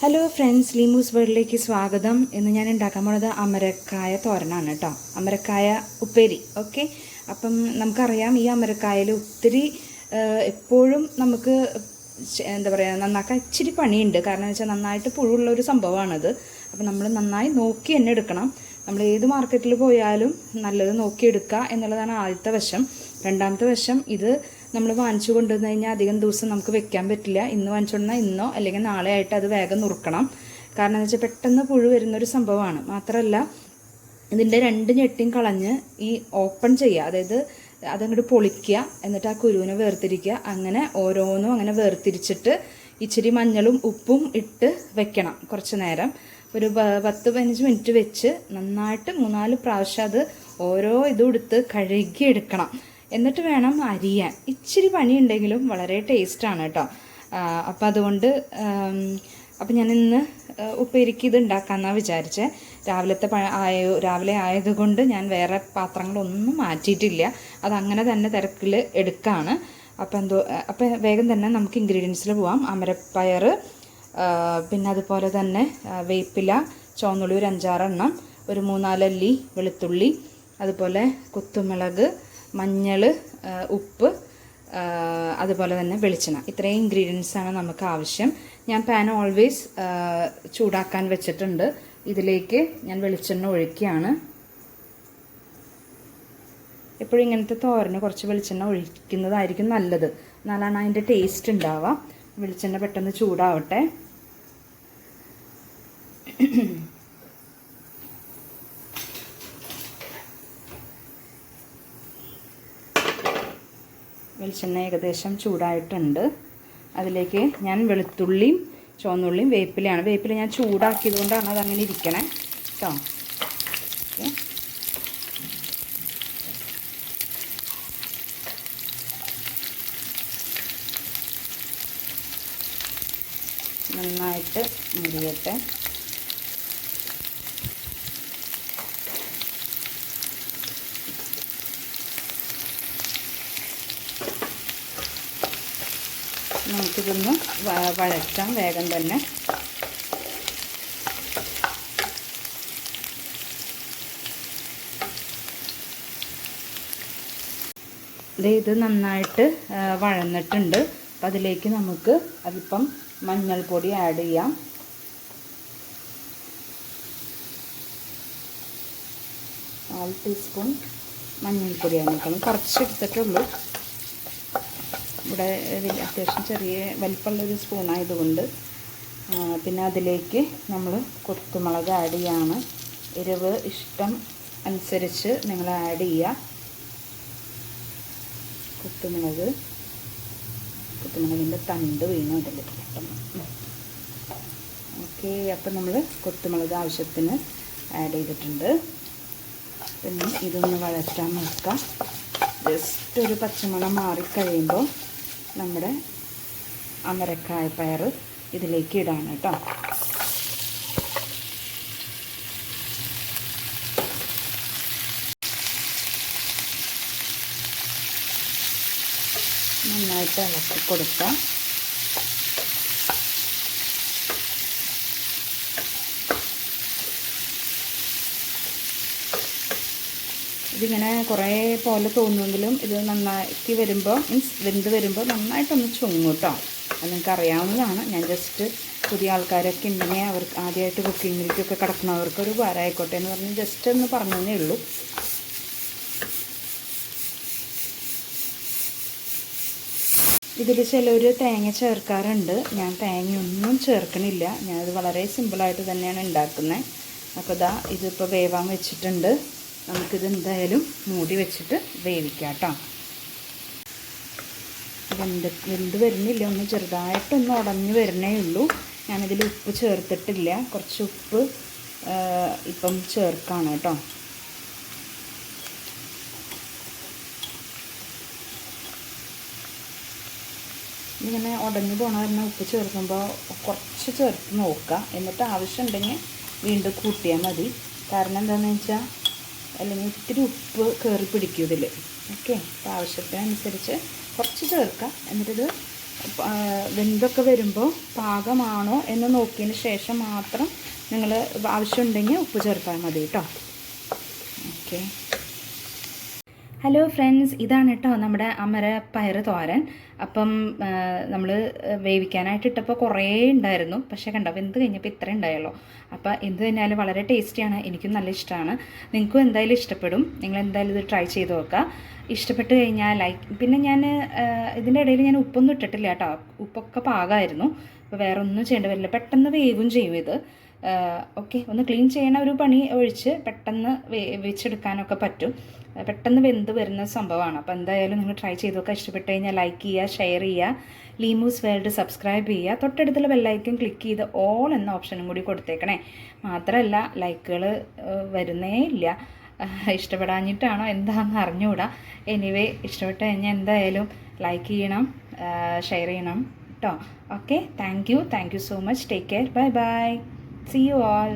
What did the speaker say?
Hello friends ലീമൂസ് വേൾഡിലേക്ക് സ്വാഗതം. ഇന്ന് ഞാൻ ഉണ്ടാക്കാൻ പോണത് അമരക്കായ തോരനാണ് കേട്ടോ അമരക്കായ ഉപ്പേരി ഓക്കെ അപ്പം നമുക്കറിയാം ഈ അമരക്കായയിൽ ഒത്തിരി എപ്പോഴും നമുക്ക് എന്താ പറയുക നന്നാക്കാൻ ഇച്ചിരി പണിയുണ്ട്. കാരണം എന്ന് വെച്ചാൽ നന്നായിട്ട് പുഴുള്ള ഒരു സംഭവമാണത്. അപ്പം നമ്മൾ നന്നായി നോക്കി തന്നെ എടുക്കണം. നമ്മൾ ഏത് മാർക്കറ്റിൽ പോയാലും നല്ലത് നോക്കിയെടുക്കുക എന്നുള്ളതാണ് ആദ്യത്തെ വശം. രണ്ടാമത്തെ വശം ഇത് നമ്മൾ വാങ്ങിച്ചു കൊണ്ടുവന്ന് കഴിഞ്ഞാൽ അധികം ദിവസം നമുക്ക് വെക്കാൻ പറ്റില്ല. ഇന്ന് വാങ്ങിച്ചുകൊണ്ടാൽ ഇന്നോ അല്ലെങ്കിൽ നാളെ ആയിട്ട് അത് വേഗം നുറുക്കണം. കാരണം എന്ന് വെച്ചാൽ പെട്ടെന്ന് പുഴു വരുന്നൊരു സംഭവമാണ്. മാത്രമല്ല ഇതിന്റെ രണ്ട് ഞെട്ടിയും കളഞ്ഞ് ഈ ഓപ്പൺ ചെയ്യുക. അതായത് അതങ്ങോട്ട് പൊളിക്കുക എന്നിട്ട് ആ കുരുവിനെ വേർതിരിക്കുക. അങ്ങനെ ഓരോന്നും അങ്ങനെ വേർതിരിച്ചിട്ട് ഇച്ചിരി മഞ്ഞളും ഉപ്പും ഇട്ട് വെക്കണം കുറച്ച് നേരം. ഒരു പത്ത് പതിനഞ്ച് മിനിറ്റ് വെച്ച് നന്നായിട്ട് മൂന്നാൽ പ്രാവശ്യം അത് ഓരോ ഇതും എടുത്ത് കഴുകി എടുക്കണം എന്നിട്ട് വേണം അരിയാൻ. ഇച്ചിരി പണിയുണ്ടെങ്കിലും വളരെ ടേസ്റ്റാണ് കേട്ടോ അപ്പം അതുകൊണ്ട് അപ്പം ഞാൻ ഇന്ന് ഉപ്പേരിക്ക് ഇത് ഉണ്ടാക്കാമെന്നാണ് വിചാരിച്ചത് രാവിലത്തെ പ ആയ രാവിലെ ആയതുകൊണ്ട് ഞാൻ വേറെ പാത്രങ്ങളൊന്നും മാറ്റിയിട്ടില്ല. അതങ്ങനെ തന്നെ തിരക്കിൽ എടുക്കാണ്. അപ്പം എന്തോ അപ്പം വേഗം തന്നെ നമുക്ക് ഇൻഗ്രീഡിയൻസിൽ പോവാം. അമരപ്പയർ പിന്നെ അതുപോലെ തന്നെ വേപ്പില ചുവന്നുള്ളി ഒരു അഞ്ചാറെണ്ണം ഒരു മൂന്നാലല്ലി വെളുത്തുള്ളി അതുപോലെ കുത്തുമുളക് മഞ്ഞൾ ഉപ്പ് അതുപോലെ തന്നെ വെളിച്ചെണ്ണ. ഇത്രയും ഇൻഗ്രീഡിയൻസ് ആണ് നമുക്ക് ആവശ്യം. ഞാൻ പാൻ ഓൾവേസ് ചൂടാക്കാൻ വെച്ചിട്ടുണ്ട്. ഇതിലേക്ക് ഞാൻ വെളിച്ചെണ്ണ ഒഴിക്കുകയാണ്. എപ്പോഴും ഇങ്ങനത്തെ തോരന് കുറച്ച് വെളിച്ചെണ്ണ ഒഴിക്കുന്നതായിരിക്കും നല്ലത്. എന്നാലാണ് അതിന്റെ ടേസ്റ്റ് ഉണ്ടാവുക. വെളിച്ചെണ്ണ പെട്ടെന്ന് ചൂടാവട്ടെ. വെളിച്ചെണ്ണ ഏകദേശം ചൂടായിട്ടുണ്ട്. അതിലേക്ക് ഞാൻ വെളുത്തുള്ളിയും ചുവന്നുള്ളിയും വേപ്പിലയാണ്. വേപ്പില ഞാൻ ചൂടാക്കിയത് കൊണ്ടാണ് അതങ്ങനെ ഇരിക്കണേ. കേട്ടോ ഓക്കെ. നന്നായിട്ട് മുരിയട്ടെ. നമുക്കിതൊന്ന് വഴറ്റാം വേഗം തന്നെ. ഇത് നന്നായിട്ട് വഴന്നിട്ടുണ്ട്. അപ്പം അതിലേക്ക് നമുക്ക് അതിപ്പം മഞ്ഞൾപ്പൊടി ആഡ് ചെയ്യാം. കാൽ ടീസ്പൂൺ മഞ്ഞൾപ്പൊടി കുറച്ച് എടുത്തിട്ടുള്ളൂ. ഇവിടെ അത്യാവശ്യം ചെറിയ വലിപ്പമുള്ളൊരു സ്പൂണായതുകൊണ്ട് പിന്നെ അതിലേക്ക് നമ്മൾ കൊത്തുമുളക് ആഡ് ചെയ്യാണ്. എരിവ് ഇഷ്ടം അനുസരിച്ച് നിങ്ങൾ ആഡ് ചെയ്യുക കൊത്തുമുളക് കൊത്തുമുളകിന്റെ തണ്ട് വീണു അതിൽ പെട്ടെന്ന്. ഓക്കെ അപ്പം നമ്മൾ കൊത്തുമുളക് ആവശ്യത്തിന് ആഡ് ചെയ്തിട്ടുണ്ട്. പിന്നെ ഇതൊന്ന് വഴറ്റാൻ നോക്കാം. ജസ്റ്റ് ഒരു പച്ചമുളക് മാറിക്കഴിയുമ്പോൾ നമ്മുടെ അമരക്കായ പയർ ഇതിലേക്ക് ഇടാണ് കേട്ടോ. നന്നായിട്ട് ഇളക്കി കൊടുക്കാം. ഇതിങ്ങനെ കുറേ പോലെ തോന്നുമെങ്കിലും ഇത് നന്നാക്കി വരുമ്പോൾ മീൻസ് വെന്ത് വരുമ്പോൾ നന്നായിട്ടൊന്ന് ചുങ്ങും അത് നിങ്ങൾക്ക് അറിയാവുന്നതാണ് ഞാൻ ജസ്റ്റ് പുതിയ ആൾക്കാരൊക്കെ ഉണ്ടെങ്കിൽ അവർക്ക് ആദ്യമായിട്ട് കുക്കിങ്ങിലേക്കൊക്കെ കിടക്കുന്നവർക്ക് ഒരു ഉപകാരമായിക്കോട്ടെ എന്ന് പറഞ്ഞ് ജസ്റ്റ് ഒന്ന് പറഞ്ഞതേ ഉള്ളൂ. ഇതിൽ ചിലർ തേങ്ങ ചേർക്കാറുണ്ട്. ഞാൻ തേങ്ങയൊന്നും ചേർക്കണില്ല. ഞാനത് വളരെ സിമ്പിളായിട്ട് തന്നെയാണ് ഉണ്ടാക്കുന്നത് അപ്പോൾ ഇതാ ഇതിപ്പോൾ വേവാൻ വെച്ചിട്ടുണ്ട്. നമുക്കിത് എന്തായാലും മൂടി വെച്ചിട്ട് വേവിക്കാം കേട്ടോ. വെന്ത് വെന്ത് വരുന്നില്ല. ഒന്ന് ചെറുതായിട്ടൊന്ന് ഉടഞ്ഞു വരണേ ഉള്ളൂ. ഞാനിതിൽ ഉപ്പ് ചേർത്തിട്ടില്ല. കുറച്ച് ഉപ്പ് ഇപ്പം ചേർക്കാണ് കേട്ടോ. ഇങ്ങനെ ഉടഞ്ഞു കാരണം ഉപ്പ് ചേർക്കുമ്പോൾ കുറച്ച് ചേർത്ത് നോക്കുക എന്നിട്ട് ആവശ്യമുണ്ടെങ്കിൽ വീണ്ടും കൂട്ടിയാൽ മതി. കാരണം എന്താണെന്ന് വെച്ചാൽ അല്ലെങ്കിൽ ഇത്തിരി ഉപ്പ് കയറി പിടിക്കും ഇതിൽ ഓക്കെ അപ്പോൾ ആവശ്യത്തിനനുസരിച്ച് കുറച്ച് ചേർക്കാം. എന്നിട്ടിത് വെന്തൊക്കെ വരുമ്പോൾ പാകമാണോ എന്ന് നോക്കിയതിന് ശേഷം മാത്രം നിങ്ങൾ ആവശ്യമുണ്ടെങ്കിൽ ഉപ്പ് ചേർത്താൽ മതി കേട്ടോ. ഓക്കെ. ഹലോ ഫ്രണ്ട്സ് ഇതാണ് കേട്ടോ നമ്മുടെ അമര പയർ തോരൻ. അപ്പം നമ്മൾ വേവിക്കാനായിട്ട് ഇട്ടപ്പോൾ കുറേ ഉണ്ടായിരുന്നു പക്ഷേ കണ്ടോ വെന്ത് കഴിഞ്ഞപ്പോൾ ഇത്ര ഉണ്ടായല്ലോ അപ്പോൾ എന്ത് തന്നെയാലും വളരെ ടേസ്റ്റിയാണ്. എനിക്കും നല്ല ഇഷ്ടമാണ് നിങ്ങൾക്കും എന്തായാലും ഇഷ്ടപ്പെടും. നിങ്ങൾ എന്തായാലും ഇത് ട്രൈ ചെയ്ത് നോക്കുക. ഇഷ്ടപ്പെട്ട് കഴിഞ്ഞാൽ ലൈക്ക് പിന്നെ ഞാൻ ഇതിന്റെ ഇടയിൽ ഞാൻ ഉപ്പൊന്നും ഇട്ടിട്ടില്ല കേട്ടോ ഉപ്പൊക്കെ പാകമായിരുന്നു അപ്പോൾ വേറെ ഒന്നും ചെയ്യേണ്ടി വരില്ല. പെട്ടെന്ന് വേവും ചെയ്യും ഇത്. ഓക്കെ ഒന്ന് ക്ലീൻ ചെയ്യണ ഒരു പണി ഒഴിച്ച് പെട്ടെന്ന് വെച്ചെടുക്കാനൊക്കെ പറ്റും. പെട്ടെന്ന് വെന്ത് വരുന്ന സംഭവമാണ്. അപ്പോൾ എന്തായാലും നിങ്ങൾ ട്രൈ ചെയ്ത് നോക്കുക ഇഷ്ടപ്പെട്ട് കഴിഞ്ഞാൽ ലൈക്ക് ചെയ്യുക ഷെയർ ചെയ്യുക. ലീമൂസ് വേൾഡ് സബ്സ്ക്രൈബ് ചെയ്യുക. തൊട്ടടുത്തുള്ള ബെല്ലൈക്കൻ ക്ലിക്ക് ചെയ്ത് ഓൾ എന്ന ഓപ്ഷനും കൂടി കൊടുത്തേക്കണേ. മാത്രമല്ല ലൈക്കുകൾ വരുന്നേ ഇല്ല. ഇഷ്ടപ്പെടാഞ്ഞിട്ടാണോ എന്താണെന്ന് അറിഞ്ഞുകൂടാ എനിവേ ഇഷ്ടപ്പെട്ട് കഴിഞ്ഞാൽ എന്തായാലും ലൈക്ക് ചെയ്യണം ഷെയർ ചെയ്യണം കേട്ടോ okay thank you thank you so much take care bye bye see you all